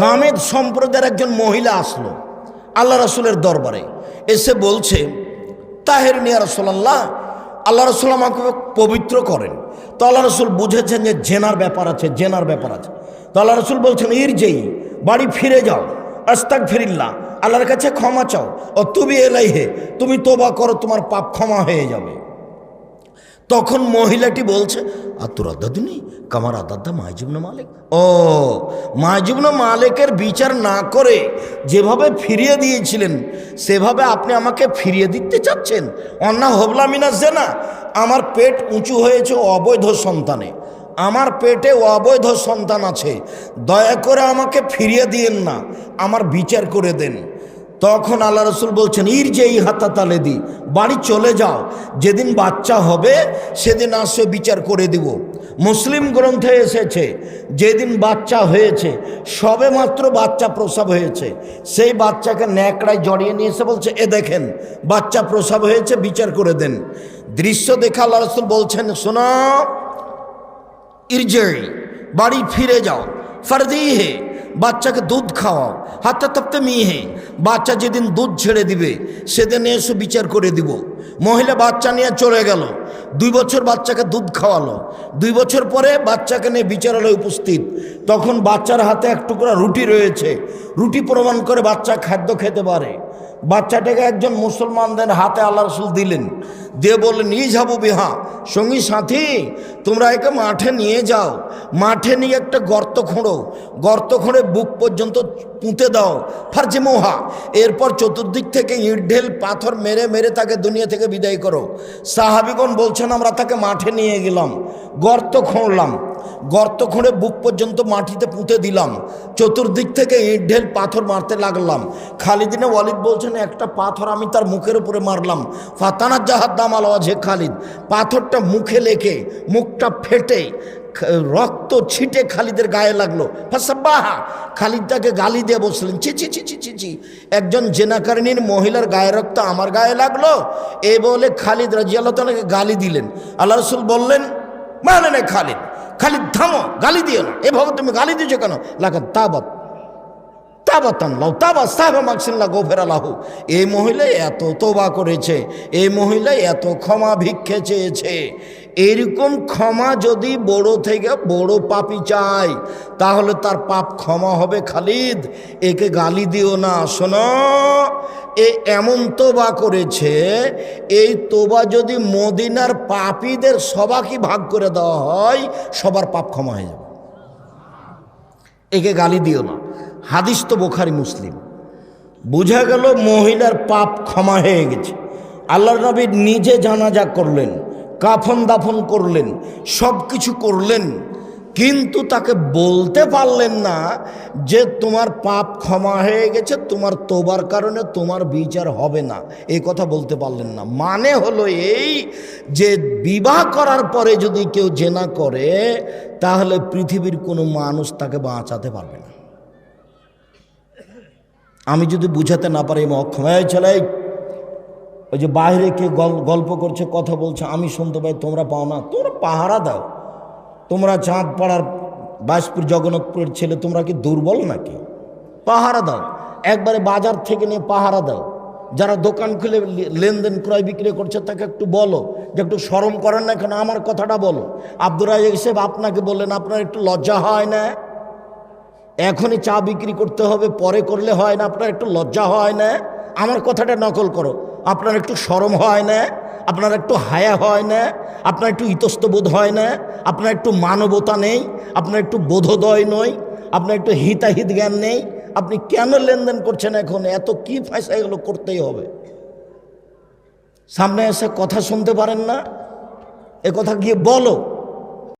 গামেদ সম্প্রদায়ের একজন মহিলা আসলো আল্লাহ রসুলের দরবারে। এসে বলছে, তাহের নিয়া রসোল্লাহ আল্লাহ রসুল আমাকে পবিত্র করেন। তো আল্লাহ রসুল বুঝেছেন যে জেনার ব্যাপার আছে, জেনার ব্যাপার আছে। তো আল্লাহ রসুল বলছেন, ইর যেই, বাড়ি ফিরে যাও আস্তাক ফিরিল্লা আল্লাহর কাছে ক্ষমা চাও। ও তুমি এলাই হে তুমি তোবা করো, তোমার পাপ ক্ষমা হয়ে যাবে। তখন মহিলাটি বলছে, আর তোর আদাদিনী কামার আদাদ্দা মাইজুবনা মালিক? ও মাইজুবনা মালিকের বিচার না করে যেভাবে ফিরিয়ে দিয়েছিলেন, সেভাবে আপনি আমাকে ফিরিয়ে দিতে চাচ্ছেন? অন্না হবলা মিনাস না আমার পেট উঁচু হয়েছে অবৈধ সন্তানে। আমার পেটে অবৈধ সন্তান আছে। দয়া করে আমাকে ফিরিয়ে দিয়েন না, আমার বিচার করে দেন। তখন আল্লাহ রসুল বলছেন ইর যে এই হাতা তালে দি বাড়ি চলে যাও, যেদিন বাচ্চা হবে, সেদিন আসে বিচার করে দিব। মুসলিম গ্রন্থে এসেছে, যেদিন বাচ্চা হয়েছে, সবে মাত্র বাচ্চা প্রসব হয়েছে। সেই বাচ্চাকে ন্যাকড়ায় জড়িয়ে নিয়ে এসে বলছে, এ দেখেন, বাচ্চা প্রসব হয়েছে, বিচার করে দেন। দৃশ্য দেখে আল্লাহ রসুল বলছেন, শোনা ইরজেই বাড়ি ফিরে যাও ফারদি হে বাচ্চাকে দুধ খাওয়াও। হাতে তপ্তে মেয়ে বাচ্চা যেদিন দুধ ছেড়ে দিবে, সেদিন এসে বিচার করে দিব। মহিলা বাচ্চা নিয়ে চলে গেল। দুই বছর বাচ্চাকে দুধ খাওয়ালো। দুই বছর পরে বাচ্চাকে নিয়ে বিচারালয়ে উপস্থিত। তখন বাচ্চার হাতে এক টুকরা রুটি রয়েছে। রুটি প্রমাণ করে বাচ্চা খাদ্য খেতে পারে। বাচ্চাটাকে একজন মুসলমানদের হাতে আল্লাহ রসুল দিলেন। দিয়ে বললেন নিয়ে যাব বিহা, সঙ্গী সাথী, তোমরা একে মাঠে নিয়ে যাও। মাঠে নিয়ে একটা গর্ত খোঁড়ো। গর্ত খোঁড়ে বুক পর্যন্ত পুঁতে দাও। ফার্জে মোহা, এরপর চতুর্দিক থেকে ইট ঢেল, পাথর মেরে মেরে তাকে দুনিয়া থেকে বিদায় করো। সাহাবিগণ বলছেন, আমরা তাকে মাঠে নিয়ে গেলাম। গর্ত খুঁড়লাম। গর্ত খুঁড়ে বুক পর্যন্ত মাটিতে পুঁতে দিলাম। চতুর্দিক থেকে ইট ঢেল পাথর মারতে লাগলাম। খালিদিনে ওয়ালিদ বলছেন, একটা পাথর আমি তার মুখের উপরে মারলাম। ফাতানার জাহাদ দাম আলাওয়াজ হে খালিদ। পাথরটা মুখে লেখে, মুখটা ফেটে রক্ত ছিটে খালিদের গায়ে লাগল। ফাসাব্বাহা! খালিদ তাকে গালি দিয়ে বসলেন ছি ছি ছি ছি ছি একজন জেনাকারিনীর মহিলার গায়ে রক্ত আমার গায়ে লাগল? এ বলে খালিদ রাজিয়াল্লাহ তালাকে গালি দিলেন। আল্লাহ রসুল বললেন মানে না খালিদ। খালিদ, থামো, গালি দিও না। এভাবে তুমি গালি দিয়েছ কেন? লাগা তাবত এই মহিলা এত তোবা করেছে, এই মহিলা এত ক্ষমা ভিক্ষে চেয়েছে। এরকম ক্ষমা যদি বড় থেকে বড় পাপি চায়, তাহলে তার পাপ ক্ষমা হবে খালিদ। একে গালি দিও না, শোনো। এ এমন তোবা করেছে, এই তোবা যদি মদিনার পাপীদের সবাকে ভাগ করে দেওয়া হয়, সবার পাপ ক্ষমা হয়ে যাবে। একে গালি দিও না। হাদিস তো বোখারি মুসলিম। বোঝা গেল মহিলার পাপ ক্ষমা হয়ে গেছে। আল্লাহ নবী নিজে জানাজা করলেন। কাফন দাফন করলেন সব কিছু করলেন কিন্তু তাকে বলতে পারলেন না যে তোমার পাপ ক্ষমা হয়ে গেছে তোমার তোবার কারণে তোমার বিচার হবে না। এই কথা বলতে পারলেন না। মানে হলো এই যে বিবাহ করার পরে যদি কেউ জেনা করে তাহলে পৃথিবীর কোনো মানুষ তাকে বাঁচাতে পারবে না। আমি যদি বুঝাতে না পারি আমি অক্ষম এই ছেলে এই, ওই যে বাইরে কে গল- গল্প করছে, কথা বলছে, আমি শুনতে পাই, তোমরা পাও না। তোমরা পাহারা দাও। তোমরা চাঁদ পাড়ার জগন্নাথপুরের ছেলে, তোমরা কি দুর্বল নাকি? পাহারা দাও। একবারে বাজার থেকে নিয়ে পাহারা দাও। যারা দোকান খুলে লেনদেন, ক্রয় বিক্রয় করছে, তাকে একটু বলো। যে একটু সরম করেন না কেন, আমার কথাটা বলো। আব্দুর রাজাক সাহেব আপনাকে বললেন, আপনার একটু লজ্জা হয় না? এখনই চা বিক্রি করতে হবে, পরে করলে হয় না, আপনার একটু লজ্জা হয় না? আমার কথাটা নকল করো। আপনার একটু সরম হয় না? আপনার একটু হায়া হয় না? আপনার একটু ইতস্তবোধ হয় না? আপনার একটু মানবতা নেই? আপনার একটু বোধোদয় নয় আপনার একটু হিতাহিত জ্ঞান নেই? আপনি কেন লেনদেন করছেন এখন? এত কি পয়সা এগুলো করতেই হবে? সামনে এসে কথা শুনতে পারেন না? এ কথা গিয়ে বলো।